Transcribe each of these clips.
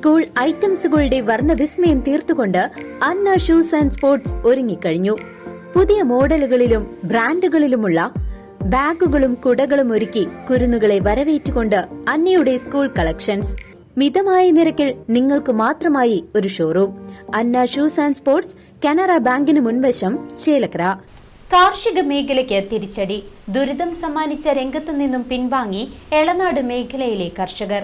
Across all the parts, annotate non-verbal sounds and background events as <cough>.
School ഐറ്റംസുകളുടെ വർണവിസ്മയം തീർത്തുകൊണ്ട് അന്ന ഷൂസ് ആൻഡ് സ്പോർട്സ് ഒരുങ്ങിക്കഴിഞ്ഞു. പുതിയ മോഡലുകളിലും ബ്രാൻഡുകളിലുമുള്ള ബാഗുകളും കുടകളും ഒരുക്കി കുരുന്നുകളെ വരവേറ്റുകൊണ്ട് അന്നയുടെ സ്കൂൾ കളക്ഷൻസ്. മിതമായ നിരക്കിൽ നിങ്ങൾക്ക് മാത്രമായി ഒരു showroom. Anna shoes and sports Canara ബാങ്കിന് മുൻവശം ചേലക്കര. കാർഷിക മേഖലയ്ക്ക് തിരിച്ചടി. ദുരിതം സമ്മാനിച്ച രംഗത്തു നിന്നും പിൻവാങ്ങി എളനാട് മേഖലയിലെ കർഷകർ.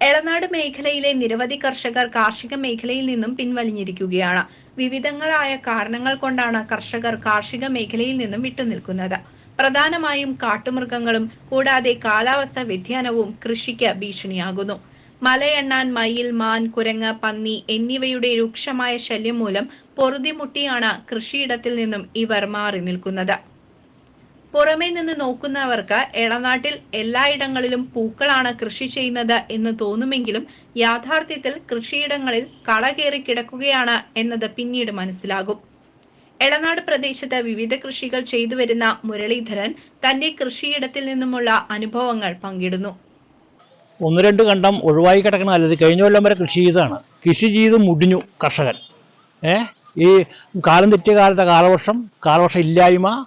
എളനാട് മേഖലയിലെ നിരവധി കർഷകർ കാർഷിക മേഖലയിൽ നിന്നും പിൻവലിഞ്ഞിരിക്കുകയാണ്. വിവിധങ്ങളായ കാരണങ്ങൾ കൊണ്ടാണ് കർഷകർ കാർഷിക മേഖലയിൽ നിന്നും വിട്ടുനിൽക്കുന്നത്. പ്രധാനമായും കാട്ടുമൃഗങ്ങളും കൂടാതെ കാലാവസ്ഥ വ്യതിയാനവും കൃഷിക്ക് ഭീഷണിയാകുന്നു. മലയെണ്ണാൻ മയിൽ മാൻ കുരങ്ങ് പന്നി എന്നിവയുടെ രൂക്ഷമായ ശല്യം മൂലം പൊറുതിമുട്ടിയാണ് കൃഷിയിടത്തിൽ നിന്നും ഇവർ മാറി നിൽക്കുന്നത്. പുറമേ നിന്ന് നോക്കുന്നവർക്ക് എളനാട്ടിൽ എല്ലായിടങ്ങളിലും പൂക്കളാണ് കൃഷി ചെയ്യുന്നത് എന്ന് തോന്നുമെങ്കിലും യാഥാർത്ഥ്യത്തിൽ കൃഷിയിടങ്ങളിൽ കള കയറി കിടക്കുകയാണ് എന്നത് പിന്നീട് മനസ്സിലാകും. എളനാട് പ്രദേശത്ത് വിവിധ കൃഷികൾ ചെയ്തു വരുന്ന മുരളീധരൻ തന്റെ കൃഷിയിടത്തിൽ നിന്നുമുള്ള അനുഭവങ്ങൾ പങ്കിടുന്നു. ഒന്ന് രണ്ട് കണ്ടം ഒഴിവായി കിടക്കണ. അല്ലത് കഴിഞ്ഞ കൊല്ലം വരെ കൃഷി ചെയ്തതാണ്. കൃഷി ചെയ്ത് മുടിഞ്ഞു കർഷകൻ. ഏ? ഈ കാലം തെറ്റിയ കാലത്തെ കാലവർഷം കാലവർഷം ഇല്ലായ്മ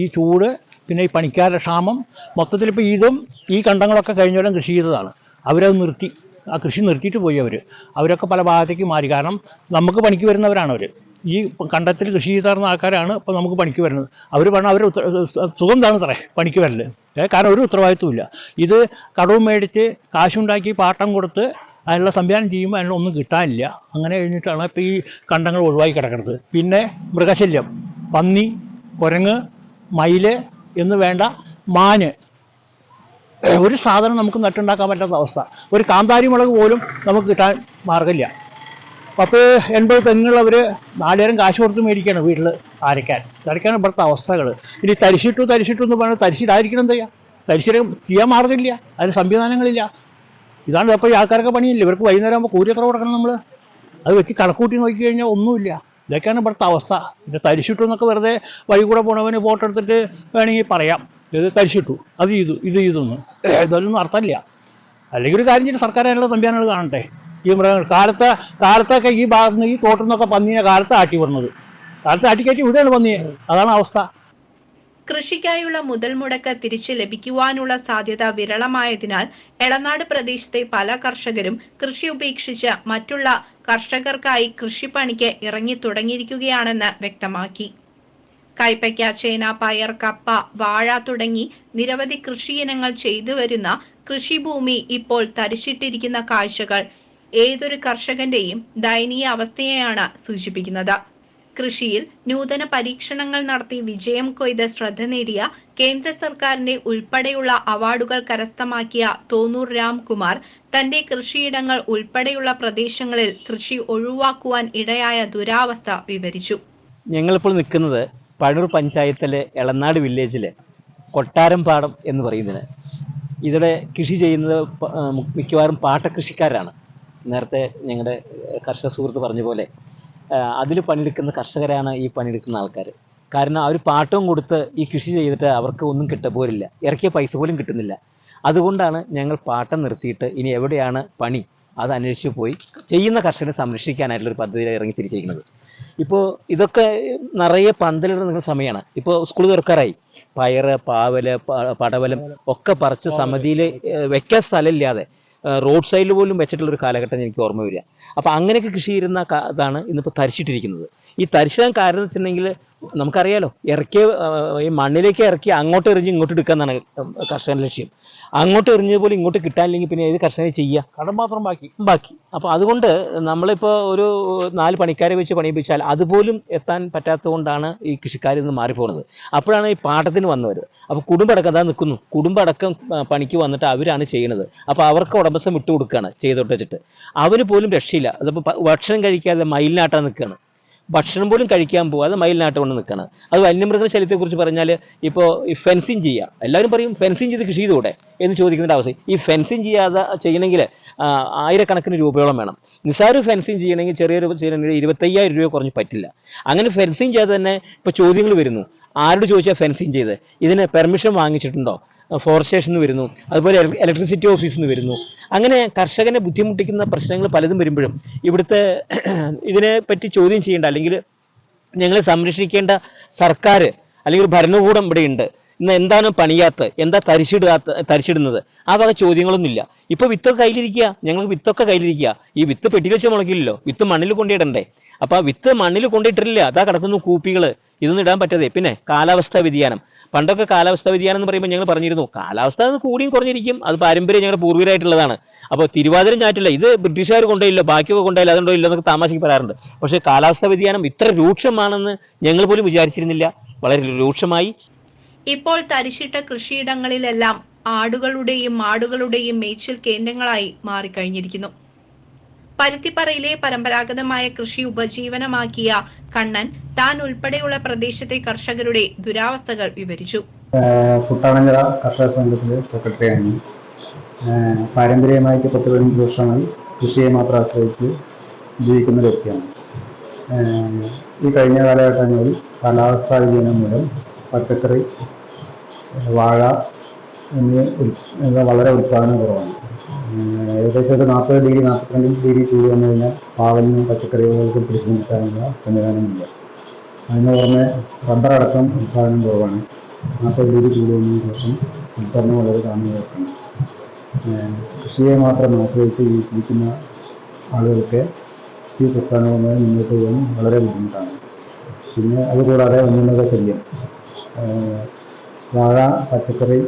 ഈ ചൂട് പിന്നെ ഈ പണിക്കാരുടെ ക്ഷാമം മൊത്തത്തിൽ ഇപ്പോൾ ഇതും ഈ കണ്ടങ്ങളൊക്കെ കഴിഞ്ഞവരും കൃഷി ചെയ്തതാണ്. അവരത് നിർത്തി. ആ കൃഷി നിർത്തിയിട്ട് പോയി അവർ അവരൊക്കെ പല ഭാഗത്തേക്ക് മാറി. കാരണം നമുക്ക് പണിക്ക് വരുന്നവരാണ് അവർ ഈ കണ്ടത്തിൽ കൃഷി ചെയ്ത് തരുന്ന ആൾക്കാരാണ് ഇപ്പോൾ നമുക്ക് പണിക്ക് വരുന്നത്. അവർ പറഞ്ഞാൽ അവർ സുഖം എന്താണ് സാറേ പണിക്ക് വരൽ. കാരണം ഒരു ഉത്തരവാദിത്വമില്ല ഇത് കടവും മേടിച്ച് കാശുണ്ടാക്കി പാട്ടം കൊടുത്ത് അതിനുള്ള സംവിധാനം ചെയ്യുമ്പോൾ ഒന്നും കിട്ടാനില്ല. അങ്ങനെ കഴിഞ്ഞിട്ടാണ് ഇപ്പോൾ ഈ കണ്ടങ്ങൾ ഒഴിവാക്കി കിടക്കുന്നത് പിന്നെ മൃഗശല്യം. പന്നി കുരങ്ങ് മയിൽ എന്ന് വേണ്ട മാന്. ഒരു സാധനം നമുക്ക് നട്ടുണ്ടാക്കാൻ പറ്റാത്ത അവസ്ഥ. ഒരു കാന്താരി മുളക് പോലും നമുക്ക് കിട്ടാൻ മാർഗമില്ല പത്ത് എൺപത് തെങ്ങുള്ളവർ നാലേരം കാശ് കൊടുത്ത് മേടിക്കുകയാണ് വീട്ടിൽ അരയ്ക്കാൻ. അരയ്ക്കാൻ ഇവിടുത്തെ അവസ്ഥകൾ ഇനി തരിശിട്ടു തരിശിട്ടു എന്ന് പറഞ്ഞാൽ തരിശിടായിരിക്കണം എന്താ തരിശിട ചെയ്യാൻ മാർഗമില്ല അതിന് സംവിധാനങ്ങളില്ല. ഇതാണ് ഇപ്പോൾ ഈ പണിയില്ല? ഇവർക്ക് വൈകുന്നേരം ആകുമ്പോൾ കൂലി എത്ര കൊടുക്കണം നമ്മൾ അത് വെച്ച് കണക്കൂട്ടി നോക്കി കഴിഞ്ഞാൽ ഒന്നുമില്ല. ഇതൊക്കെയാണ് ഇവിടുത്തെ അവസ്ഥ. പിന്നെ തരിശിട്ടു എന്നൊക്കെ വെറുതെ വഴി കൂടെ പോണവന് ഫോട്ടോ എടുത്തിട്ട് വേണമെങ്കിൽ പറയാം. ഇത് തരിശിട്ടു. അത് ചെയ്തു. ഇത് ചെയ്തു എന്ന്. ഇതൊന്നും അർത്ഥമില്ല. അല്ലെങ്കിൽ ഒരു കാര്യം ചെയ്യുന്ന സർക്കാർ അതിനുള്ള സംവിധാനങ്ങൾ കാണട്ടെ. ഈ മൃഗങ്ങൾ കാലത്ത് കാലത്തൊക്കെ ഈ ഭാഗത്ത് ഈ തോട്ടിൽ നിന്നൊക്കെ പന്നിയെ കാലത്ത് ആട്ടി വരുന്നത് കാലത്ത് ആട്ടിക്കയറ്റി ഇവിടെയാണ് പന്നിയെ. അതാണ് അവസ്ഥ. കൃഷിക്കായുള്ള മുതൽ മുടക്ക് തിരിച്ചു ലഭിക്കുവാനുള്ള സാധ്യത വിരളമായതിനാൽ എളനാട് പ്രദേശത്തെ പല കർഷകരും കൃഷി ഉപേക്ഷിച്ച് മറ്റുള്ള കർഷകർക്കായി കൃഷിപ്പണിക്ക് ഇറങ്ങി തുടങ്ങിയിരിക്കുകയാണെന്ന് വ്യക്തമാക്കി. കൈപ്പയ്ക്ക ചേന പയർ കപ്പ വാഴ തുടങ്ങി നിരവധി കൃഷിയിനങ്ങൾ ചെയ്തു വരുന്ന കൃഷിഭൂമി ഇപ്പോൾ തരിശിട്ടിരിക്കുന്ന കാഴ്ചകൾ ഏതൊരു കർഷകന്റെയും ദയനീയ അവസ്ഥയെയാണ് സൂചിപ്പിക്കുന്നത്. കൃഷിയിൽ നൂതന പരീക്ഷണങ്ങൾ നടത്തി വിജയം കൊയ്ത് ശ്രദ്ധ നേടിയ കേന്ദ്ര സർക്കാരിന്റെ ഉൾപ്പെടെയുള്ള അവാർഡുകൾ കരസ്ഥമാക്കിയ തോന്നൂർ രാംകുമാർ തന്റെ കൃഷിയിടങ്ങൾ ഉൾപ്പെടെയുള്ള പ്രദേശങ്ങളിൽ കൃഷി ഒഴിവാക്കുവാൻ ഇടയായ ദുരാവസ്ഥ വിവരിച്ചു. ഞങ്ങളിപ്പോൾ നിൽക്കുന്നത് പഴൂർ പഞ്ചായത്തിലെ എളനാട് വില്ലേജിലെ കൊട്ടാരം പാടം എന്ന് പറയുന്നത്. ഇതിടെ കൃഷി ചെയ്യുന്നത് മിക്കവാറും പാട്ടകൃഷിക്കാരാണ് നേരത്തെ ഞങ്ങളുടെ കർഷക സുഹൃത്ത് പറഞ്ഞ പോലെ അതിൽ പണിയെടുക്കുന്ന കർഷകരാണ് ഈ പണിയെടുക്കുന്ന ആൾക്കാർ കാരണം അവർ പാട്ടവും കൊടുത്ത് ഈ കൃഷി ചെയ്തിട്ട് അവർക്ക് ഒന്നും കിട്ട കിട്ടപ്പോരില്ല ഇറക്കിയ പൈസ പോലും കിട്ടുന്നില്ല. അതുകൊണ്ടാണ് ഞങ്ങൾ പാട്ടം നിർത്തിയിട്ട് ഇനി എവിടെയാണ് പണി അത് അന്വേഷിച്ച് പോയി ചെയ്യുന്ന കർഷകരെ സംരക്ഷിക്കാനായിട്ടുള്ള ഒരു പദ്ധതിയിൽ ഇറങ്ങി തിരിച്ചിരിക്കുന്നത്. ഇപ്പോൾ ഇതൊക്കെ നിറയെ പന്തലിടുന്ന സമയമാണ് ഇപ്പോൾ സ്കൂൾ തുറക്കാറായി. പയറ് പാവൽ പ- പടവലം ഒക്കെ പറിച്ച് സമിതിയിൽ വെക്കാൻ സ്ഥലമില്ലാതെ റോഡ് സൈഡിൽ പോലും വെച്ചിട്ടുള്ള ഒരു കാലഘട്ടം എനിക്ക് ഓർമ്മ വരിക. അപ്പോൾ അങ്ങനെയൊക്കെ കൃഷി ചെയ്യുന്ന ഇതാണ് ഇന്നിപ്പോൾ തരിച്ചിട്ടിരിക്കുന്നത് ഈ തരിശാൻ കാരണം എന്ന് വെച്ചിട്ടുണ്ടെങ്കിൽ നമുക്കറിയാലോ ഇറക്കിയ ഈ മണ്ണിലേക്ക് ഇറക്കി അങ്ങോട്ട് എറിഞ്ഞ് ഇങ്ങോട്ട് എടുക്കാന്നാണ് കർഷകന്റെ ലക്ഷ്യം. അങ്ങോട്ട് എറിഞ്ഞ പോലും ഇങ്ങോട്ട് കിട്ടാനില്ലെങ്കിൽ പിന്നെ ഏത് കർഷകനെ ചെയ്യുക? കടം മാത്രം ബാക്കി. ബാക്കി. അപ്പോൾ അതുകൊണ്ട് നമ്മളിപ്പോൾ ഒരു നാല് പണിക്കാരെ വെച്ച് പണിയിപ്പിച്ചാൽ അതുപോലും എത്താൻ പറ്റാത്തതുകൊണ്ടാണ് ഈ കൃഷിക്കാർ നിന്ന് മാറിപ്പോകുന്നത്. അപ്പോഴാണ് ഈ പാട്ടത്തിന് വന്നവർ അപ്പോൾ കുടുംബടക്കം അതാ നിൽക്കുന്നു കുടുംബടക്കം പണിക്ക് വന്നിട്ട് അവരാണ് ചെയ്യുന്നത്. അപ്പോൾ അവർക്ക് ഉടമസ്ഥം വിട്ടു കൊടുക്കുകയാണ് ചെയ്തോട്ട് വെച്ചിട്ട്. അവന് പോലും രക്ഷയില്ല. അതിപ്പോൾ ഭക്ഷണം കഴിക്കാതെ മയിലിനാട്ടാൻ നിൽക്കുകയാണ്. ഭക്ഷണം പോലും കഴിക്കാൻ പോകാതെ മയിലിനാട്ട് കൊണ്ട് നിൽക്കണം അത് വന്യമൃഗ ശല്യത്തെക്കുറിച്ച് പറഞ്ഞാൽ ഇപ്പോൾ ഈ ഫെൻസിങ് ചെയ്യുക എല്ലാവരും പറയും ഫെൻസിങ് ചെയ്ത് കൃഷി ചെയ്തുകൂടെ എന്ന് ചോദിക്കുന്ന അവസ്ഥ. ഈ ഫെൻസിങ് ചെയ്യാതെ ചെയ്യണമെങ്കിൽ ആയിരക്കണക്കിന് രൂപയോളം വേണം. നിസ്സാര ഫെൻസിങ് ചെയ്യണമെങ്കിൽ ചെറിയൊരു ചെയ്യണമെങ്കിൽ ഇരുപത്തയ്യായിരം രൂപ കുറഞ്ഞ് പറ്റില്ല. അങ്ങനെ ഫെൻസിങ് ചെയ്ത് തന്നെ ഇപ്പോൾ ചോദ്യങ്ങൾ വരുന്നു. ആരോട് ചോദിച്ചാൽ ഫെൻസിങ് ചെയ്ത്? ഇതിന് പെർമിഷൻ വാങ്ങിച്ചിട്ടുണ്ടോ? ഫോറസ്റ്റ് സ്റ്റേഷനിൽ നിന്ന് വരുന്നു. അതുപോലെ ഇലക്ട്രിസിറ്റി ഓഫീസിൽ നിന്ന് വരുന്നു. അങ്ങനെ കർഷകനെ ബുദ്ധിമുട്ടിക്കുന്ന പ്രശ്നങ്ങൾ പലതും വരുമ്പോഴും ഇവിടുത്തെ <clears throat> ഇതിനെ പറ്റി ചോദ്യം ചെയ്യേണ്ട അല്ലെങ്കിൽ ഞങ്ങളെ സംരക്ഷിക്കേണ്ട സർക്കാർ അല്ലെങ്കിൽ ഭരണകൂടം ഇവിടെ ഉണ്ട്. ഇന്ന് എന്താണ് പണിയാത്ത എന്താ തരിച്ചിടാത്ത തരിച്ചിടുന്നത് ആ വക ചോദ്യങ്ങളൊന്നുമില്ല. ഇപ്പൊ വിത്തൊക്കെ കയ്യിലിരിക്കുക. ഞങ്ങൾക്ക് വിത്തൊക്കെ കയ്യിലിരിക്കുക. ഈ വിത്ത് പെട്ടിയിൽ വെച്ച് മുളക്കില്ലല്ലോ. വിത്ത് മണ്ണിൽ കൊണ്ടിടണ്ടേ. അപ്പൊ ആ വിത്ത് മണ്ണിൽ കൊണ്ടിട്ടില്ല. അതാ കിടക്കുന്നു കൂപ്പികൾ ഇതൊന്നും ഇടാൻ പറ്റാതെ പിന്നെ കാലാവസ്ഥാ വ്യതിയാനം. പണ്ടൊക്കെ കാലാവസ്ഥാ വ്യതിയാനം എന്ന് പറയുമ്പോൾ ഞങ്ങൾ പറഞ്ഞിരുന്നു. കാലാവസ്ഥ കൂടിയും കുറഞ്ഞിരിക്കും. അത് പാരമ്പര്യം ഞങ്ങളുടെ പൂർവികരായിട്ടുള്ളതാണ് അപ്പോൾ തിരുവാതിരം ഞാറ്റില്ല ഇത് ബ്രിട്ടീഷുകാർ കൊണ്ടുപോയില്ല ബാക്കിയൊക്കെ കൊണ്ടുപോയില്ല അതുണ്ടോ ഇല്ല എന്നൊക്കെ താമസിക്ക് പറയാറുണ്ട്. പക്ഷേ കാലാവസ്ഥാ വ്യതിയാനം ഇത്ര രൂക്ഷമാണെന്ന് ഞങ്ങൾ പോലും വിചാരിച്ചിരുന്നില്ല. വളരെ രൂക്ഷമായി. ഇപ്പോൾ തരിശിട്ട കൃഷിയിടങ്ങളിലെല്ലാം ആടുകളുടെയും മാടുകളുടെയും മേച്ചിൽ കേന്ദ്രങ്ങളായി മാറിക്കഴിഞ്ഞിരിക്കുന്നു. പരുത്തിപ്പറയിലെ പരമ്പരാഗതമായ കൃഷി ഉപജീവനമാക്കിയ കണ്ണൻ താൻ ഉൾപ്പെടെയുള്ള പ്രദേശത്തെ കർഷകരുടെ ദുരാവസ്ഥകൾ വിവരിച്ചു. കുട്ടാളഞ്ചിറ കർഷക സംഘത്തിലെ സെക്രട്ടറിയാണ്. പാരമ്പര്യമായിട്ട് പത്ത് പതിനഞ്ച് വർഷമായി കൃഷിയെ മാത്രം ആശ്രയിച്ച് ജീവിക്കുന്ന വ്യക്തിയാണ്. ഈ കഴിഞ്ഞ കാലഘട്ടങ്ങളിൽ കാലാവസ്ഥാ വ്യതിയാനം മൂലം പച്ചക്കറി വാഴ എന്നീ വളരെ ഉൽപ്പാദനം കുറവാണ്. ഏകദേശം ഒരു നാൽപ്പത് ഡിഗ്രി നാൽപ്പത്തിരണ്ട് ഡിഗ്രി ചൂട് വന്നു കഴിഞ്ഞാൽ പാവലിനും പച്ചക്കറികൾക്കും പിടിച്ചു നിൽക്കാനുള്ള സംവിധാനമില്ല. അതിന് പുറമെ റബ്ബർ അടക്കം ഉൽപ്പാദനം കുറവാണ്. നാൽപ്പത് ഡിഗ്രി ചൂട് വന്നതിന് ശേഷം ഉൽപ്പാദനം വളരെ ഏഹ് കൃഷിയെ മാത്രം ആശ്രയിച്ച് ജീവിച്ചിരിക്കുന്ന ആളുകൾക്ക് ഈ പ്രസ്ഥാനവുമായി മുന്നോട്ട് പോകാൻ വളരെ ബുദ്ധിമുട്ടാണ്. പിന്നെ അതുകൂടാതെ വന്യമൃഗ ശല്യം. വാഴ പച്ചക്കറി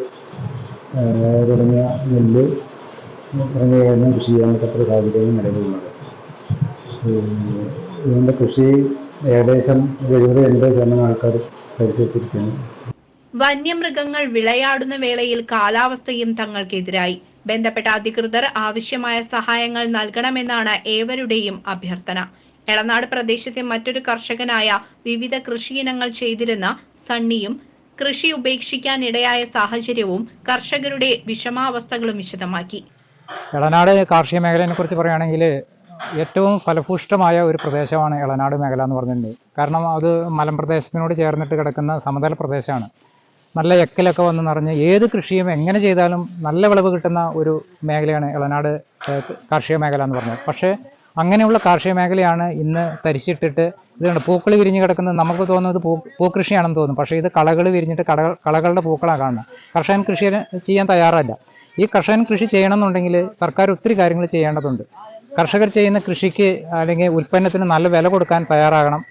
തുടങ്ങിയ നെല്ല് തുടങ്ങിയവയൊന്നും കൃഷി ചെയ്യാൻ പറ്റാത്ത സാഹചര്യവും നിലവിലുള്ളത് അതുകൊണ്ട് കൃഷി ഏകദേശം എഴുപത് എൺപത് ശതമാനം ആൾക്കാർ പരിസരത്തിരിക്കുന്നു. വന്യമൃഗങ്ങൾ വിളയാടുന്ന വേളയിൽ കാലാവസ്ഥയും തങ്ങൾക്കെതിരായി. ബന്ധപ്പെട്ട അധികൃതർ ആവശ്യമായ സഹായങ്ങൾ നൽകണമെന്നാണ് ഏവരുടെയും അഭ്യർത്ഥന. എളനാട് പ്രദേശത്തെ മറ്റൊരു കർഷകനായ വിവിധ കൃഷിയിനങ്ങൾ ചെയ്തിരുന്ന സണ്ണിയും കൃഷി ഉപേക്ഷിക്കാനിടയായ സാഹചര്യവും കർഷകരുടെ വിഷമാവസ്ഥകളും വിശദമാക്കി. ഇളനാട് കാർഷിക മേഖലയെ കുറിച്ച് പറയുകയാണെങ്കിൽ ഏറ്റവും ഫലഭൂഷ്ടമായ ഒരു പ്രദേശമാണ് ഇളനാട് മേഖല എന്ന് പറഞ്ഞിട്ടുണ്ട്. കാരണം അത് മലമ്പ്രദേശത്തിനോട് ചേർന്നിട്ട് കിടക്കുന്ന സമതല പ്രദേശമാണ്. നല്ല എക്കലൊക്കെ വന്ന് നിറഞ്ഞ് ഏത് കൃഷിയും എങ്ങനെ ചെയ്താലും നല്ല വിളവ് കിട്ടുന്ന ഒരു മേഖലയാണ് ഇളനാട് കാർഷിക മേഖല എന്ന് പറഞ്ഞത്. പക്ഷേ അങ്ങനെയുള്ള കാർഷിക മേഖലയാണ് ഇന്ന് തരിച്ചിട്ടിട്ട് ഇതുകൊണ്ട് കണ്ട് പൂക്കൾ വിരിഞ്ഞ് കിടക്കുന്നത് നമുക്ക് തോന്നുന്നത് പൂ പൂക്കൃഷിയാണെന്ന് തോന്നുന്നു. പക്ഷേ ഇത് കളകൾ വിരിഞ്ഞിട്ട് കട കളകളുടെ പൂക്കളാണ് കാണുന്നത്. കർഷകൻ കൃഷി ചെയ്യാൻ തയ്യാറല്ല. ഈ കർഷകൻ കൃഷി ചെയ്യണമെന്നുണ്ടെങ്കിൽ സർക്കാർ ഒത്തിരി കാര്യങ്ങൾ ചെയ്യേണ്ടതുണ്ട്. കർഷകർ ചെയ്യുന്ന കൃഷിക്ക് അല്ലെങ്കിൽ ഉൽപ്പന്നത്തിന് നല്ല വില കൊടുക്കാൻ തയ്യാറാകണം.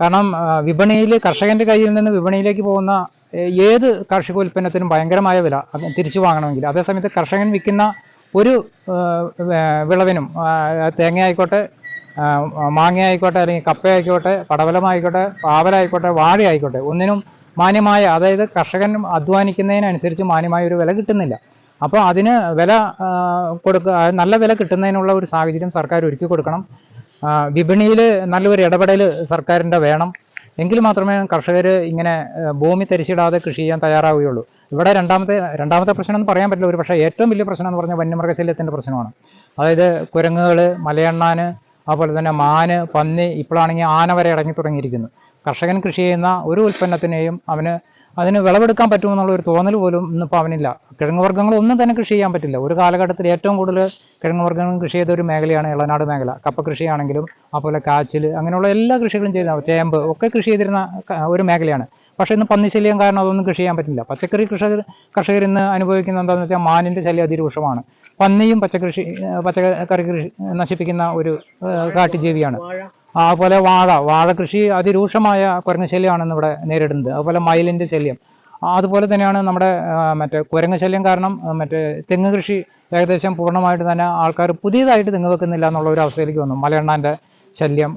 കാരണം വിപണിയിൽ കർഷകന്റെ കയ്യിൽ നിന്ന് വിപണിയിലേക്ക് പോകുന്ന ഏത് കാർഷിക ഉൽപ്പന്നത്തിനും ഭയങ്കരമായ വില തിരിച്ചു വാങ്ങണമെങ്കിൽ. അതേസമയത്ത് കർഷകൻ വിൽക്കുന്ന ഒരു വിളവിനും തേങ്ങയായിക്കോട്ടെ തേങ്ങ ആയിക്കോട്ടെ മാങ്ങ ആയിക്കോട്ടെ അല്ലെങ്കിൽ കപ്പ ആയിക്കോട്ടെ പടവലമായിക്കോട്ടെ പാവലായിക്കോട്ടെ വാഴയായിക്കോട്ടെ ഒന്നിനും മാന്യമായ അതായത് കർഷകൻ അധ്വാനിക്കുന്നതിനനുസരിച്ച് മാന്യമായ ഒരു വില കിട്ടുന്നില്ല. അപ്പോൾ അതിന് വില കൊടുക്കുക നല്ല വില കിട്ടുന്നതിനുള്ള ഒരു സാഹചര്യം സർക്കാർ ഒരുക്കി കൊടുക്കണം. വിപണിയിൽ നല്ലൊരു ഇടപെടൽ സർക്കാരിന്റെ വേണം. എങ്കിൽ മാത്രമേ കർഷകർ ഇങ്ങനെ ഭൂമി തരിച്ചിടാതെ കൃഷി ചെയ്യാൻ തയ്യാറാവുകയുള്ളൂ. ഇവിടെ രണ്ടാമത്തെ രണ്ടാമത്തെ പ്രശ്നം എന്ന് പറയാൻ പറ്റില്ല. ഒരു പക്ഷേ ഏറ്റവും വലിയ പ്രശ്നം എന്ന് പറഞ്ഞാൽ വന്യമൃഗശല്യത്തിന്റെ പ്രശ്നമാണ്. അതായത് കുരങ്ങുകൾ മലയണ്ണാന് അതുപോലെ തന്നെ മാന് പന്നി ഇപ്പോഴാണെങ്കിൽ ആന വരെ ഇറങ്ങി തുടങ്ങിയിരിക്കുന്നു കർഷകൻ കൃഷി ചെയ്യുന്ന ഒരു ഉൽപ്പന്നത്തിനെയും അവന് അതിന് വിളവെടുക്കാൻ പറ്റുമെന്നുള്ള ഒരു തോന്നൽ പോലും ഇന്നിപ്പോൾ അവനില്ല. കിഴങ്ങ് വർഗങ്ങളൊന്നും തന്നെ കൃഷി ചെയ്യാൻ പറ്റില്ല. ഒരു കാലഘട്ടത്തിൽ ഏറ്റവും കൂടുതൽ കിഴങ്ങ് വർഗങ്ങൾ കൃഷി ചെയ്ത ഒരു മേഖലയാണ് ഇളനാട് മേഖല. കപ്പ കൃഷിയാണെങ്കിലും അതുപോലെ കാച്ചിൽ അങ്ങനെയുള്ള എല്ലാ കൃഷികളും ചെയ്ത ചേമ്പ് ഒക്കെ കൃഷി ചെയ്തിരുന്ന ഒരു മേഖലയാണ്. പക്ഷേ ഇന്ന് പന്നിശല്യം കാരണം അതൊന്നും കൃഷി ചെയ്യാൻ പറ്റില്ല. പച്ചക്കറി കർഷകർ കർഷകർ ഇന്ന് അനുഭവിക്കുന്ന എന്താണെന്ന് വെച്ചാൽ മാനിന്റെ ശല്യം അതിരൂക്ഷമാണ്. പന്നിയും പച്ചക്കൃഷി പച്ചക്കറി കൃഷി നശിപ്പിക്കുന്ന ഒരു കാട്ടുജീവിയാണ്. അതുപോലെ വാഴ വാഴ കൃഷി അതിരൂക്ഷമായ കുരങ്ങ് ശല്യമാണ് ഇവിടെ നേരിടുന്നത് അതുപോലെ മയിലിന്റെ ശല്യം. അതുപോലെ തന്നെയാണ് നമ്മുടെ മറ്റേ കുരങ്ങ് ശല്യം കാരണം മറ്റേ തെങ്ങ് കൃഷി ഏകദേശം പൂർണമായിട്ട് തന്നെ ആൾക്കാർ പുതിയതായിട്ട് തെങ്ങ് വെക്കുന്നില്ല എന്നുള്ള ഒരു അവസ്ഥയിലേക്ക് വന്നു. മലയണ്ണാന്റെ ശല്യം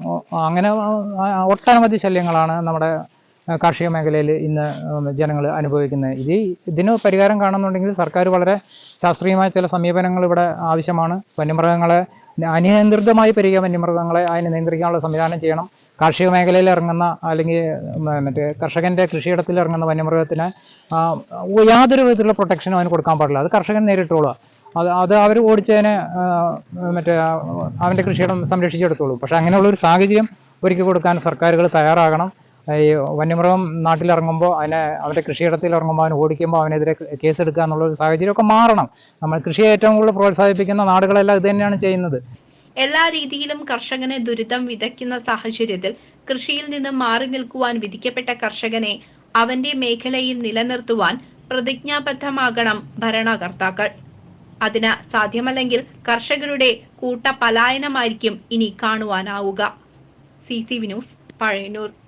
അങ്ങനെ ഒട്ടനവധി ശല്യങ്ങളാണ് നമ്മുടെ കാർഷിക മേഖലയിൽ ഇന്ന് ജനങ്ങൾ അനുഭവിക്കുന്നത്. ഇത് ഇതിന് പരിഹാരം കാണുന്നുണ്ടെങ്കിൽ സർക്കാർ വളരെ ശാസ്ത്രീയമായ ചില സമീപനങ്ങൾ ഇവിടെ ആവശ്യമാണ്. വന്യമൃഗങ്ങളെ അനിയന്ത്രിതമായി പെരുകിയ വന്യമൃഗങ്ങളെ അതിനെ നിയന്ത്രിക്കാനുള്ള സംവിധാനം ചെയ്യണം. കാർഷിക മേഖലയിൽ ഇറങ്ങുന്ന അല്ലെങ്കിൽ മറ്റേ കർഷകന്റെ കൃഷിയിടത്തിൽ ഇറങ്ങുന്ന വന്യമൃഗത്തിന് യാതൊരു വിധത്തിലുള്ള പ്രൊട്ടക്ഷനും അവന് കൊടുക്കാൻ പാടില്ല. അത് കർഷകൻ നേരിട്ടോളുക അത് അത് അവർ ഓടിച്ചതിനെ മറ്റേ അവന്റെ കൃഷിയിടം സംരക്ഷിച്ചെടുത്തോളൂ. പക്ഷേ അങ്ങനെയുള്ള ഒരു സാഹചര്യം ഒരുക്കി കൊടുക്കാൻ സർക്കാരുകൾ തയ്യാറാകണം. ഈ വന്യമൃഗം നാട്ടിലിറങ്ങുമ്പോൾ അതിനെ അവന്റെ കൃഷിയിടത്തിൽ ഇറങ്ങുമ്പോൾ അവനെ ഓടിക്കുമ്പോൾ അവനെതിരെ കേസെടുക്കുക എന്നുള്ള ഒരു സാഹചര്യമൊക്കെ മാറണം. നമ്മൾ കൃഷിയെ ഏറ്റവും കൂടുതൽ പ്രോത്സാഹിപ്പിക്കുന്ന നാടുകളെല്ലാം ഇത് തന്നെയാണ് ചെയ്യുന്നത്. എല്ലാ രീതിയിലും കർഷകനെ ദുരിതം വിതയ്ക്കുന്ന സാഹചര്യത്തിൽ കൃഷിയിൽ നിന്ന് മാറി നിൽക്കുവാൻ വിധിക്കപ്പെട്ട കർഷകനെ അവന്റെ മേഖലയിൽ നിലനിർത്തുവാൻ പ്രതിജ്ഞാബദ്ധമാകണം ഭരണകർത്താക്കൾ. അതിന് സാധ്യമല്ലെങ്കിൽ കർഷകരുടെ കൂട്ട പലായനമായിരിക്കും ഇനി കാണുവാനാവുക. C C Vinoos Pazhayannur.